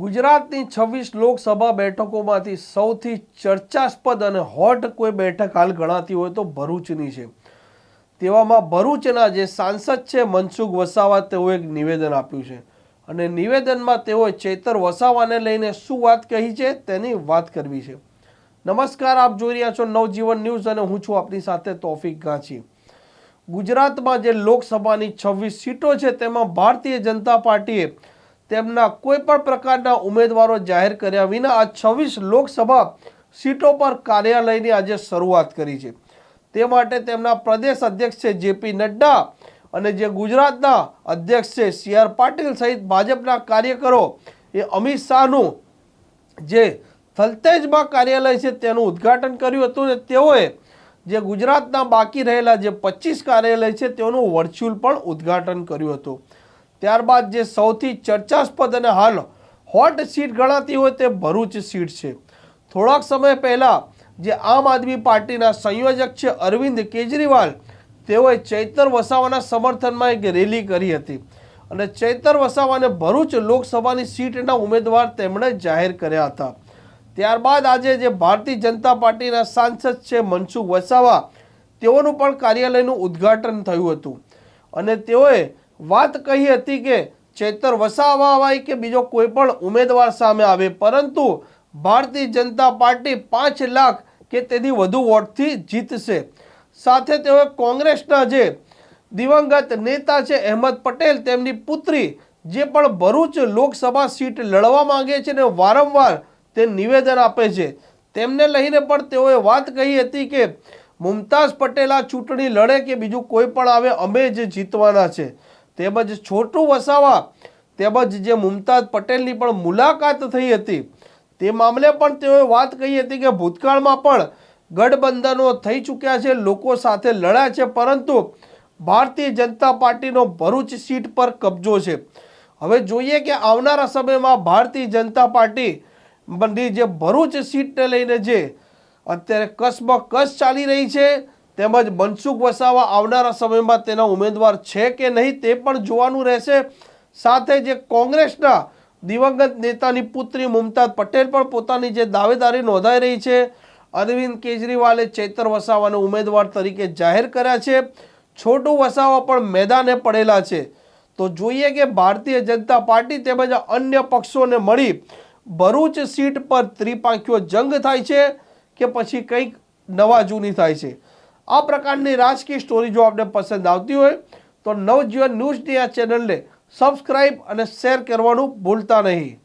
ગુજરાતની છવ્વીસ લોકસભા બેઠકોમાંથી સૌથી ચર્ચાસ્પદ અને હોટ કોઈ બેઠક હાલ ગણાતી હોય તો ભરૂચની છે. તેવામાં ભરૂચના જે સાંસદ છે મનસુખ વસાવા તેઓ એક નિવેદન આપ્યું છે. અને નિવેદનમાં તેઓએ ચેતર વસાવાને લઈને શું વાત કહી છે તેની વાત કરવી છે. નમસ્કાર, આપ જોઈ રહ્યા છો નવજીવન ન્યૂઝ અને હું છું આપની સાથે તોફિક ગાંચી. ગુજરાતમાં જે લોકસભાની છવ્વીસ સીટો છે તેમાં ભારતીય જનતા પાર્ટીએ તેમના કોઈ પણ પ્રકારના ઉમેદવારો જાહેર કર્યા વિના આ છવ્વીસ લોકસભા સીટો પર કાર્યાલયની આજે શરૂઆત કરી છે. તે માટે તેમના પ્રદેશ અધ્યક્ષ છે જેપી નડ્ડા અને જે ગુજરાતના અધ્યક્ષ છે સી આર પાટીલ સહિત ભાજપના કાર્યકરો એ અમિત શાહનું જે થલતેજમાં કાર્યાલય છે તેનું ઉદ્ઘાટન કર્યું હતું ને તેઓએ જે ગુજરાતના બાકી રહેલા જે પચીસ કાર્યાલય છે તેઓનું વર્ચ્યુઅલ પણ ઉદ્ઘાટન કર્યું હતું. ત્યારબાદ જે સૌથી ચર્ચાસ્પદ અને હાલ હોટ સીટ ગણાતી હોય તે ભરૂચ સીટ છે. થોડાક સમય પહેલાં જે આમ આદમી પાર્ટીના સંયોજક છે અરવિંદ કેજરીવાલ, તેઓએ ચૈતર વસાવાના સમર્થનમાં એક રેલી કરી હતી. અને ચૈતર વસાવાને ભરૂચ લોકસભાની સીટના ઉમેદવાર તેમણે જાહેર કર્યા હતા. ત્યારબાદ આજે જે ભારતીય જનતા પાર્ટીના સાંસદ છે મનસુખ વસાવા, તેઓનું પણ કાર્યાલયનું ઉદ્ઘાટન થયું હતું. અને તેઓએ વાત કહી હતી કે ચેતર વસાવા હોય કે બીજો કોઈ પણ ઉમેદવાર સામે આવે. પરંતુ ભારતીય જનતા પાર્ટી પાંચ લાખ કે તેથી વધુ વોટથી જીતશે. સાથે તેઓએ કોંગ્રેસના જે દિવંગત નેતા છે અહેમદ પટેલ, તેમની પુત્રી, જે પણ ભરૂચ લોકસભા સીટ લડવા માંગે છે ને વારંવાર તે નિવેદન આપે છે. તેમને લઈને પણ તેઓએ વાત કહી હતી કે મુમતાઝ પટેલ આ ચૂંટણી લડે કે બીજું કોઈ પણ આવે, અમે જ જીતવાના છે. તેમજ છોટું વસાવા, તેમજ જે મુમતાઝ પટેલની પણ મુલાકાત થઈ હતી. તે મામલે પણ તેઓએ વાત કહી હતી કે ભૂતકાળમાં પણ ગઠબંધનો થઈ ચૂક્યા છે, લોકો સાથે લડ્યા છે, પરંતુ ભારતીય જનતા પાર્ટીનો ભરૂચ સીટ પર કબજો છે. હવે જોઈએ કે આવનારા સમયમાં ભારતીય જનતા પાર્ટી જે ભરૂચ સીટને લઈને જે અત્યારે કસમાં કસ ચાલી રહી છે તેમજ મનસુખ વસાવા આવનારા સમયમાં તેના ઉમેદવાર છે કે નહીં તે પણ જોવાનું રહેશે. સાથે જે કોંગ્રેસના દિવંગત નેતાની પુત્રી મુમતાઝ પટેલ પણ પોતાની જે દાવેદારી નોંધાઈ રહી છે. અરવિંદ કેજરીવાલે ચેતર વસાવાને ઉમેદવાર તરીકે જાહેર કર્યા છે. છોટું વસાવા પણ મેદાને પડેલા છે. તો જોઈએ કે ભારતીય જનતા પાર્ટી તેમજ અન્ય પક્ષોને મળી ભરૂચ સીટ પર ત્રિપાંખીઓ જંગ થાય છે કે પછી કંઈક નવા જૂની થાય છે? આ પ્રકારની રાજકીય સ્ટોરી જો આપને પસંદ આવતી હોય, તો નવજીવન ન્યૂઝની આ ચેનલને સબસ્ક્રાઈબ અને શેર કરવાનું ભૂલતા નહીં.